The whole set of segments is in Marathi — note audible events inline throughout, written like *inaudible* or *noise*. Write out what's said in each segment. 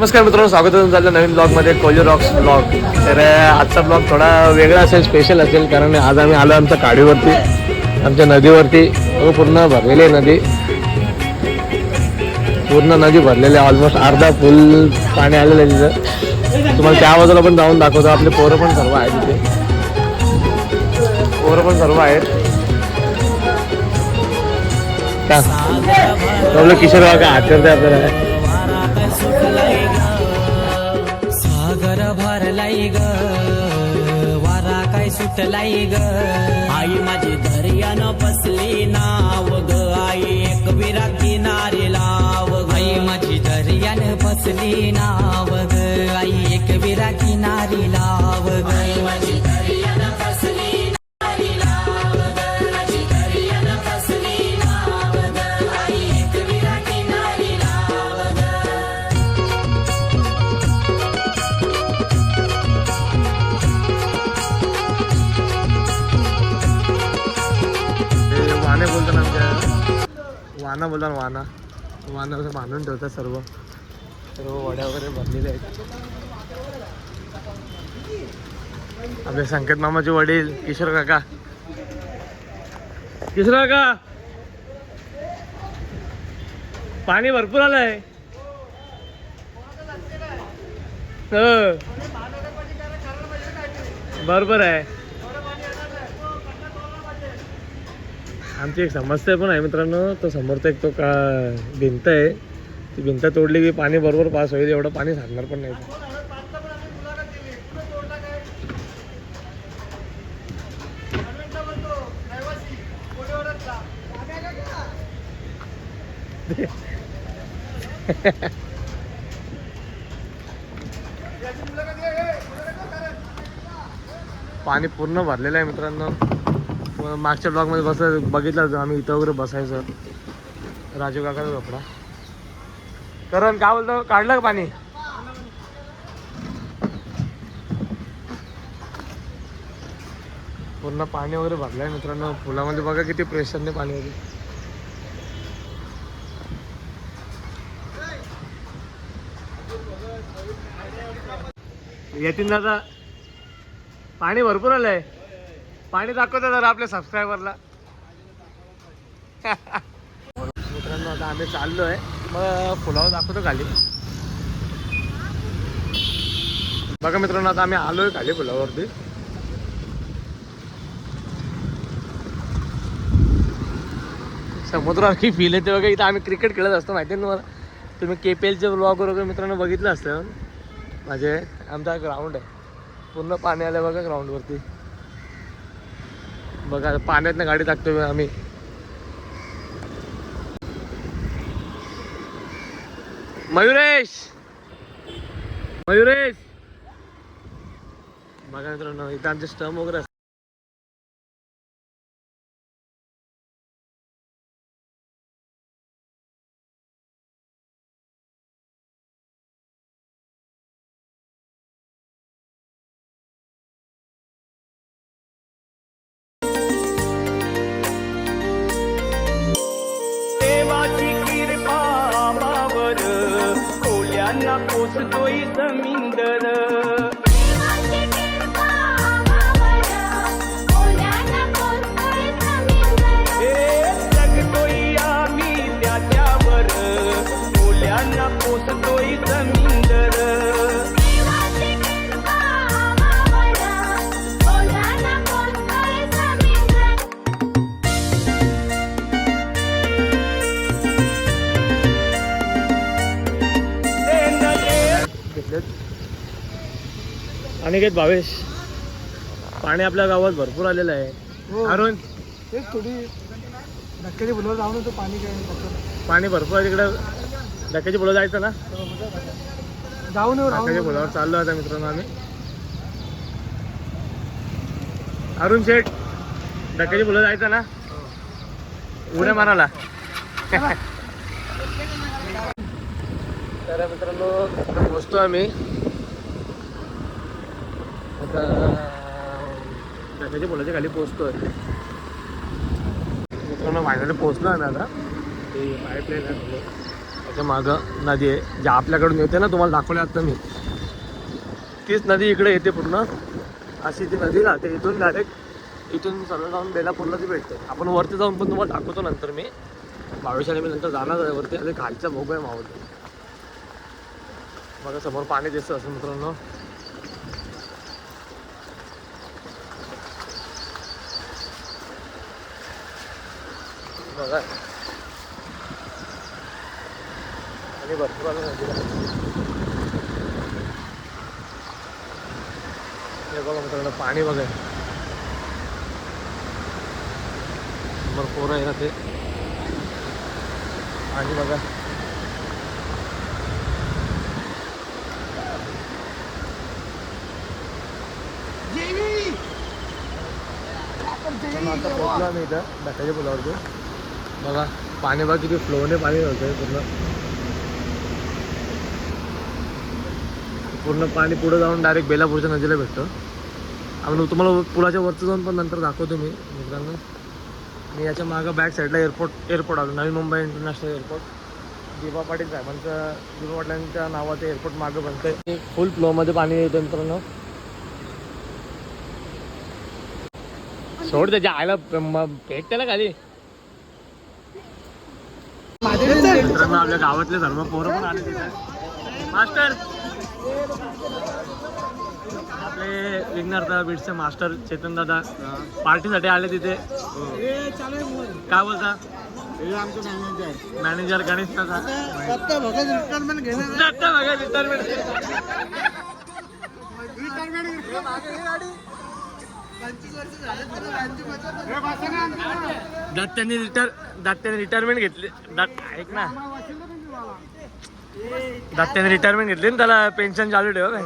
नमस्कार मित्रांनो स्वागत आहे तुमचं नवीन ब्लॉगमध्ये कोली रॉक्स ब्लॉग तर आजचा ब्लॉग थोडा वेगळा असेल स्पेशल असेल कारण आज आम्ही आलो आमच्या काडीवरती आमच्या नदीवरती अहो, पूर्ण भरलेली आहे नदी. पूर्ण नदी भरलेली आहे ऑलमोस्ट अर्धा फुल पाणी आलेलं आहे तिथं. तुम्हाला त्या बाजूला पण जाऊन दाखवतो आपले पोरं पण सर्व आहेत तिथे पोरं पण सर्व आहेत. का? आपलं किशोर बाबा काय आचरते आपल्याला? सागर ग. वारा काय सुटलाई ग. आई माझी दर्यानं बसली नाव ग. आई एक विरा किनारे लाव आई माझी दर्यानं बसली नाव ग. आई एक विरा किनारी लाव ग. आई माझी वाना बोलतात वाना. वाना असं बांधून ठेवतात सर्व. सर्व वड्या वगैरे भरलेले आहेत. आपले संकेत मामाचे वडील किशोर काका. किशोर काका. पाणी भरपूर आलंय. हो. बरोबर आहे. आमची एक समस्या पण आहे मित्रांनो. तो समोरचा एक तो का भिंत आहे. ती भिंत तोडली की पाणी बरोबर पास होईल एवढं पाणी साधणार पण नाही. पाणी पूर्ण भरलेलं आहे मित्रांनो. मागच्या ब्लॉगमध्ये बस बघितलं आम्ही इथं वगैरे बसायचं. राजू काकाचा झोपडा. करण काय बोलतो? काढलं का पाणी? पूर्ण पाणी वगैरे भरलंय मित्रांनो. फुलामध्ये बघा किती प्रेशरने पाणी होते. येतील ना आता पाणी भरपूर आलंय. पाणी दाखवतो जरा आपल्या सबस्क्रायबरला मित्रांनो आता आम्ही चाललोय. मग पुलाव दाखवतो खाली. बघा मित्रांनो आता आम्ही आलोय खाली फुलावरती समुद्रावरती फील येते बघा इथं आम्ही क्रिकेट खेळत असतो माहिती आहे ना तुम्हाला? तुम्ही के पी एलचे ब्लॉग वगैरे मित्रांनो बघितलं असतं म्हणजे आमचा ग्राउंड आहे. पूर्ण पाणी आलं बघा ग्राउंडवरती बघा पाण्यातनं गाडी टाकतोय आम्ही. मयुरेश! मयुरेश! बघा मित्रांनो इथं आमचे स्टम वगैरे कोल्यांना पोचतोय जमींदर देवाची कृपा आम्हावर, ओल्याना पोचतोय जमीनवर. हे जगतोय आम्ही त्याच्यावर पोचतोय जमींदर आणि घेत भावेश. पाणी आपल्या गावात भरपूर आलेलं आहे. अरुण. तेच थोडी धक्क्याची फुलं जाऊन होतं पाणी काय पाणी भरपूर आहे तिकडं. डक्याची फुलं जायचं ना? जाऊन राहून फुलावर चाललो आता मित्रांनो आम्ही. अरुण शेठ डक्याची फुलं जायचं ना? उड्या मारायला. तर मित्रांनो पोचतो आम्ही. आता डक्याच्या पुलाच्या खाली आहे मित्रांनो फायनली पोचलो आम्ही आता. ते पाईपलाईन आहे त्याच्या मागं नदी आहे. ज्या आपल्याकडून येते ना तुम्हाला दाखवले आता मी. तीच नदी इकडे येते पूर्ण. अशी ती नदी राहते. इथून डायरेक्ट इथून सरळ जाऊन बेलापूरला ती भेटते. आपण वरती जाऊन पण तुम्हाला दाखवतो नंतर मी. बावीसशे मी नंतर जाणार आहे वरती. आणि खालचा भोग आहे मावळतो. बघा समोर पाणी दिसतं असं मित्रांनो. बघा. आणि भरपूर आलं हे बघा मित्रांनो पाणी बघा. समोर पोरं आहे ना ते. आणि बघा. आता पोहोचलो आम्ही इथं डाक्याच्या पुलावरती. बघा पाणी बघा किती फ्लोने पाणी होतंय पूर्ण. पूर्ण पाणी पुढे जाऊन डायरेक्ट बेलापूरच्या नदीला भेटतं. आपण तुम्हाला पुलाच्या वरचं जाऊन पण नंतर दाखवतो मी मित्रांनो. मी याच्या मागं बॅक साईडला एअरपोर्ट एअरपोर्ट आलो नवी मुंबई इंटरनॅशनल एअरपोर्ट दिवा पाटील साहेबांचं दिवा पाटलांच्या नावाचं एअरपोर्ट मागं बनतंय. फुल फ्लोमध्ये पाणी येतं मित्रांनो. सोड त्याच्या आयला भेट त्याला खाली. मित्रांनो आपल्या गावातले सर्व पोरं पण आले तिथे. मास्टर! आपले विघ्नार्थ बीडचे मास्टर चेतन दादा पार्टीसाठी आले तिथे. काय बोलता? मॅनेजर गणेश दादा. रिटायरमेंट दत्त्यांनी रिटायर दत्त्याने रिटायरमेंट घेतली. दात ऐक ना. दत्त्याने रिटायरमेंट घेतली ना त्याला पेन्शन चालू ठेव हो काय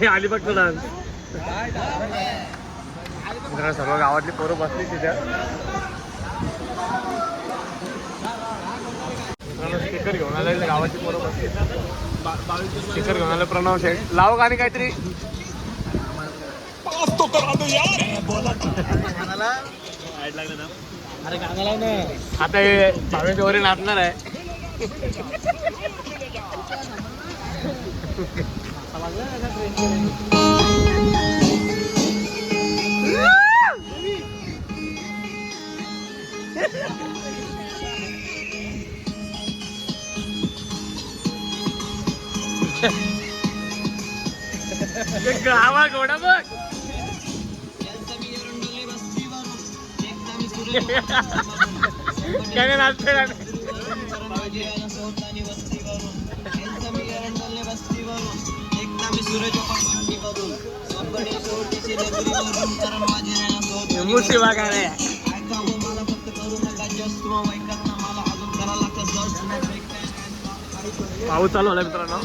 हे अलिबागचा डान्स सर्व गावातली पोरं बसली तिथे. स्पीकर घेऊन आले गावाची पोरं बसली स्पीकर घेऊन आलं प्रणव शेठ. लाव गाणी काहीतरी. आता हे भावेच्या वरी नाचणार आहे. त्याने नाचते गाणं मुशिवा गाणे पाऊस चालू होला मित्रांनो.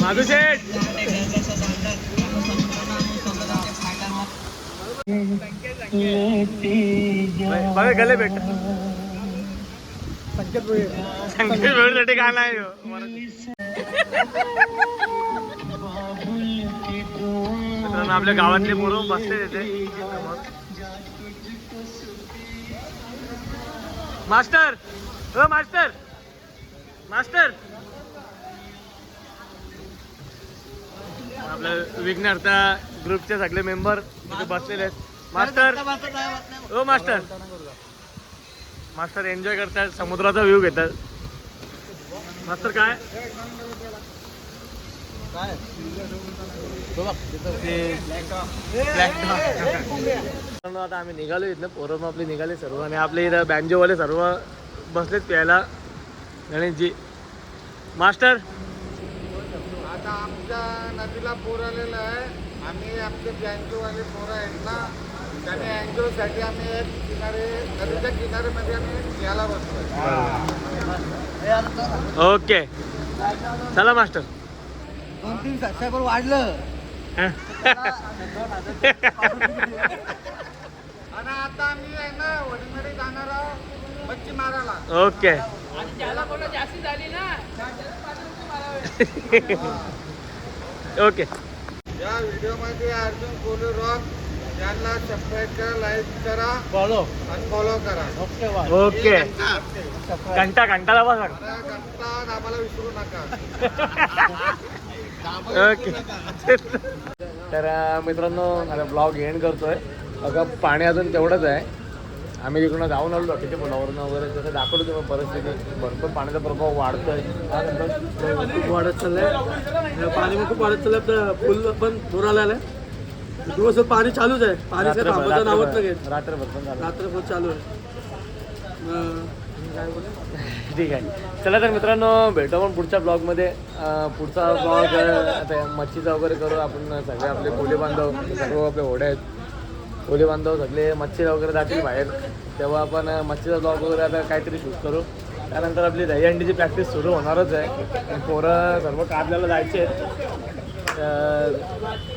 माधू शेठ. बघा गले भेट. संकेत भेटसाठी गाणं आहे आपल्या गावातले पोरं बसले तिथे मास्टर! हो मास्टर! मास्टर. आपल्या विघ्नार्था ग्रुपचे सगळे मेंबर तिथे बसलेले आहेत. मास्टर. हो मास्टर. मास्टर एन्जॉय करतात समुद्राचा व्ह्यू घेतात. मास्टर काय? *laughs* आता आम्ही निघालो इथनं पोरं आपली आपले निघाले सर्व आणि आपले इथं बँजोवाले सर्व बसलेत प्यायला. गणेशजी. मास्टर? आता आमच्या नदीला पूर आलेला आहे. आम्ही आमचे बँजोवाले पोरं आहेत ना त्याने एनजीओसाठी आम्ही एक किनारे नदीच्या किनाऱ्यामध्ये आम्ही यायला बसतोय ओके. चला मास्टर. दोन तीन सबस्क्रायबर वाढलं. आणि आता आम्ही आहे ना वडीमध्ये जाणार आहोत मच्छी मारायला ओके. *laughs* ओके. या व्हिडिओमध्ये अर्जुन कोली रॉक यांना सबस्क्राईब करा लाईक करा फॉलो आणि फॉलो करा. ओके. घंटा. घंटा दाबा सांग आता घंटा आम्हाला विसरू नका. *laughs* ओके. तर मित्रांनो आता ब्लॉग एंड करतोय. बघा पाणी अजून तेवढंच आहे. आम्ही तिकडून जाऊन आलो बाकीच्या पुलावरून वगैरे तसं दाखवलं तुम्ही परिस्थिती भरपूर पाण्याचा प्रभाव वाढतोय. खूप वाढत चाललंय. पाणी पण खूप वाढत चाललंय. आपलं पूल पण पूर आलेलं आहे. दिवसभर पाणी चालूच आहे. पाणी काय रात्रभर नाही पण रात्रभर चालू आहे. ठीक आहे. चला तर मित्रांनो भेटू आपण पुढच्या ब्लॉगमध्ये. पुढचा ब्लॉग आता मच्छीचा वगैरे करू आपण सगळे आपले कोली बांधव सर्व आपले ओढे आहेत. कोली बांधव सगळे मच्छीला वगैरे जातील बाहेर. तेव्हा आपण मच्छीचा ब्लॉग वगैरे आता काहीतरी शूट करू. त्यानंतर आपली दहीहंडीची प्रॅक्टिस सुरू होणारच आहे. पोरं सर्व कारल्याला जायचे आहेत.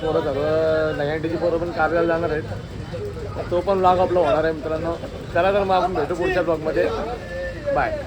पोरं सर्व दहीहंडीची पोरं पण कारल्याला जाणार आहेत. तर तो पण ब्लॉग आपला होणार आहे मित्रांनो. चला तर मग आपण भेटू पुढच्या ब्लॉगमध्ये बाय